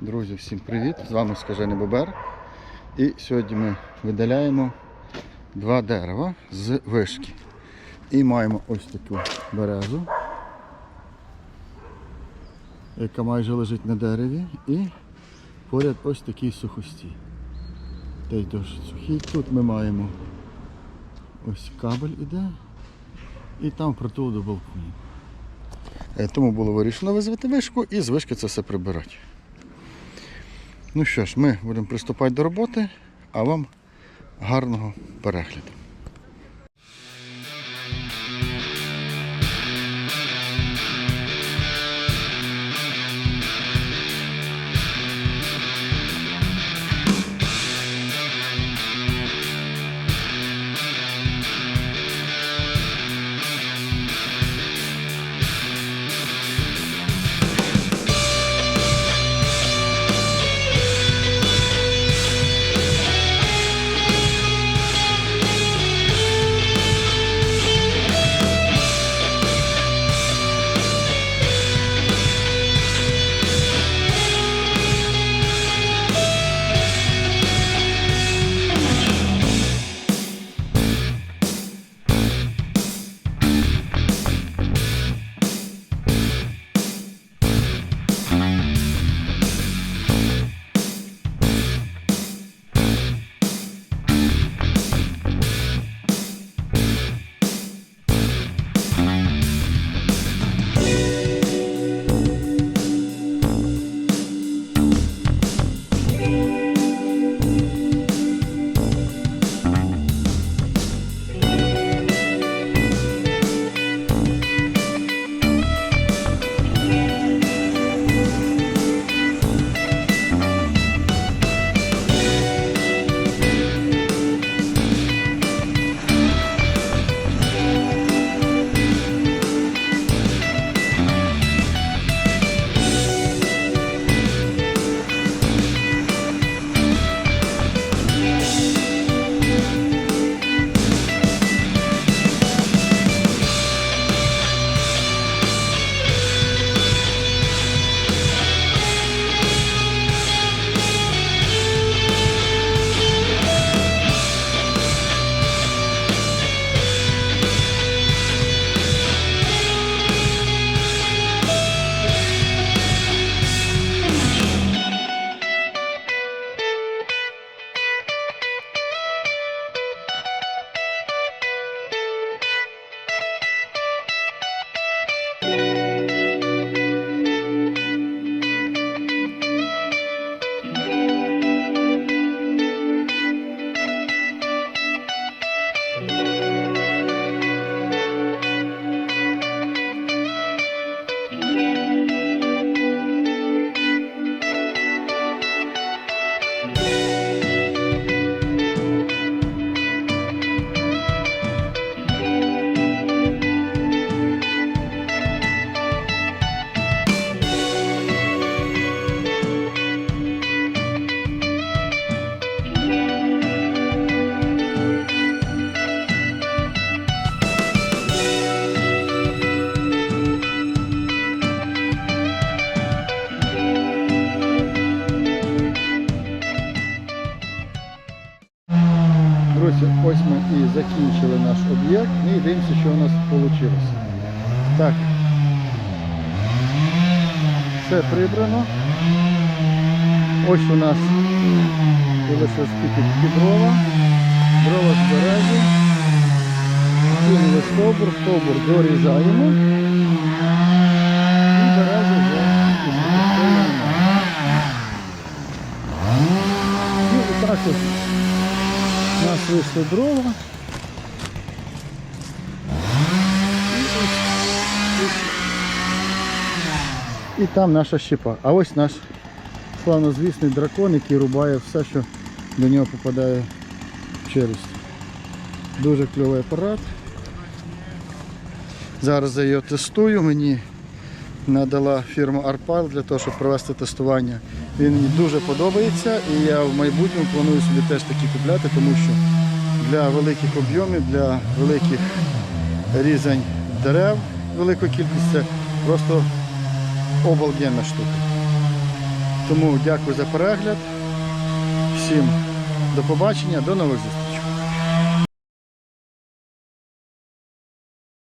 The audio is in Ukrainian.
Друзі, всім привіт! З вами Скажений Бобер. І сьогодні ми видаляємо два дерева з вишки. І маємо ось таку березу, яка майже лежить на дереві. І поряд ось такий сухостій. Та й досить сухий. Тут ми маємо ось кабель іде. І там притул до балконів. Е, Тому було вирішено визвати вишку і з вишки це все прибирати. Ну що ж, ми будемо приступати до роботи, а вам гарного перегляду. Ось ми і закінчили наш об'єкт. Ну і дивимося, що у нас вийшло. Так. Все прибрано. Ось у нас тільки ті дрова. Дрова з. Кинули стовбур, стовбур дорізаємо. І березу вже підготовлено. Ну і так ось І. І там наша щепа. А ось наш славнозвісний дракон, який рубає все, що до нього попадає в челюсть. Дуже кльовий апарат. Зараз я його тестую. Мені надала фірма Arpal для того, щоб провести тестування. Він мені дуже подобається і я в майбутньому планую собі теж такі купляти, тому що для великих об'ємів, для великих різань дерев, великої кількості це просто обалденна штука. Тому дякую за перегляд. Всім до побачення, до нових зустрічей.